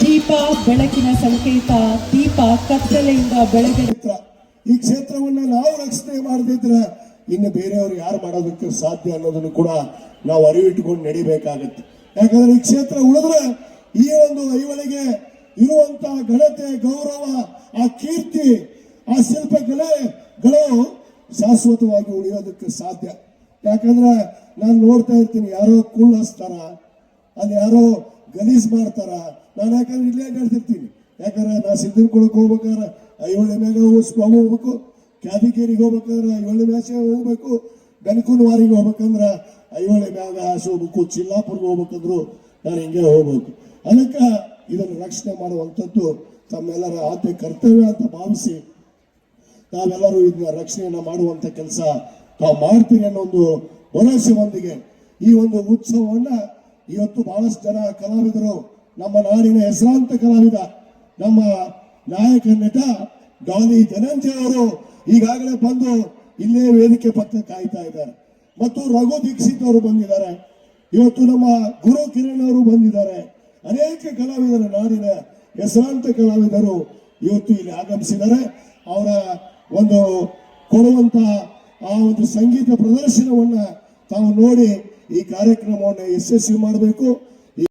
ದೀಪ ಬೆಳಕಿನ ಸಂಕೇತ, ದೀಪ ಕತ್ತಲೆಯಿಂದ ಬೆಳಗಿರುತ್ತೆ. ಈ ಕ್ಷೇತ್ರವನ್ನ ನಾವು ರಕ್ಷಣೆ ಮಾಡದಿದ್ರೆ ಇನ್ನು ಬೇರೆಯವರು ಯಾರು ಮಾಡೋದಕ್ಕೆ ಸಾಧ್ಯ ಅನ್ನೋದನ್ನು ಕೂಡ ನಾವು ಅರಿವಿಟ್ಟುಕೊಂಡು ನಡಿಬೇಕಾಗತ್ತೆ. ಯಾಕಂದ್ರೆ ಈ ಕ್ಷೇತ್ರ ಉಳಿದ್ರೆ ಈ ಒಂದು ಐವಳಿಗೆ ಇರುವಂತಹ ಘನತೆ, ಗೌರವ, ಆ ಕೀರ್ತಿ, ಆ ಶಿಲ್ಪ ಕಲೆಗಳು ಶಾಶ್ವತವಾಗಿ ಉಳಿಯೋದಕ್ಕೆ ಸಾಧ್ಯ. ಯಾಕಂದ್ರೆ ನಾನು ನೋಡ್ತಾ ಇರ್ತೀನಿ, ಯಾರೋ ಕುಳ್ಳು ಹಚ್ತಾರ, ಅಲ್ಲಿ ಯಾರೋ ಗಲೀಜ್ ಮಾಡ್ತಾರ. ನಾನು ಯಾಕಂದ್ರೆ ಇಲ್ಲೇ ಅಡ್ಡಾಡ್ತಿರ್ತೀನಿ ಯಾಕಂದ್ರೆ ನಾ ಸಿದ್ದನಕೊಳಕ್ಕೆ ಹೋಗ್ಬೇಕಾದ್ರೆ ಐಹೊಳೆ ಮ್ಯಾಗ ಹೋಗಿಸ್ಕೊಂಡು ಹೋಗ್ಬೇಕು. ಕ್ಯಾದಿಕೇರಿಗೆ ಹೋಗ್ಬೇಕಾದ್ರೆ ಐಹೊಳೆ ಮ್ಯಾಚೆ ಹೋಗ್ಬೇಕು. ಬೆನಕುನವಾರಿಗೆ ಹೋಗ್ಬೇಕಂದ್ರೆ ಐಹೊಳೆ ಮ್ಯಾಗ ಆಸೆ ಹೋಗ್ಬೇಕು ಚಿಲ್ಲಾಪುರ್ಗೆ ಹೋಗ್ಬೇಕಂದ್ರು ನಾನು ಹಿಂಗೆ ಹೋಗ್ಬೇಕು. ಅದಕ್ಕೆ ಇದನ್ನು ರಕ್ಷಣೆ ಮಾಡುವಂಥದ್ದು ತಮ್ಮೆಲ್ಲರ ಆದ್ಯ ಕರ್ತವ್ಯ ಅಂತ ಭಾವಿಸಿ ತಾವೆಲ್ಲರೂ ಇದನ್ನ ರಕ್ಷಣೆಯನ್ನ ಮಾಡುವಂತ ಕೆಲಸ ತಾವು ಮಾಡ್ತೀವಿ ಅನ್ನೋ ಒಂದು ಭರವಸೆಯೊಂದಿಗೆ ಈ ಒಂದು ಉತ್ಸವವನ್ನ ಇವತ್ತು ಬಹಳಷ್ಟು ಜನ ಕಲಾವಿದರು, ನಮ್ಮ ನಾಡಿನ ಹೆಸರಾಂತ ಕಲಾವಿದ, ನಮ್ಮ ನಾಯಕ ನಟ ಡಾಲಿ ಧನಂಜಯ ಅವರು ಈಗಾಗಲೇ ಬಂದು ಇಲ್ಲೇ ವೇದಿಕೆ ಪಕ್ಕ ಕಾಯ್ತಾ ಇದ್ದಾರೆ. ಮತ್ತು ರಘು ದೀಕ್ಷಿತ್ ಅವರು ಬಂದಿದ್ದಾರೆ. ಇವತ್ತು ನಮ್ಮ ಗುರು ಕಿರಣ್ ಅವರು ಬಂದಿದ್ದಾರೆ. ಅನೇಕ ಕಲಾವಿದರು ನಾಡಿನ ಹೆಸರಾಂತ ಕಲಾವಿದರು ಇವತ್ತು ಇಲ್ಲಿ ಆಗಮಿಸಿದ್ದಾರೆ. ಅವರ ಒಂದು ಕೊಡುವಂತ ಆ ಒಂದು ಸಂಗೀತ ಪ್ರದರ್ಶನವನ್ನ ತಾವು ನೋಡಿ ಈ ಕಾರ್ಯಕ್ರಮವನ್ನು ಯಶಸ್ವಿ ಮಾಡಬೇಕು.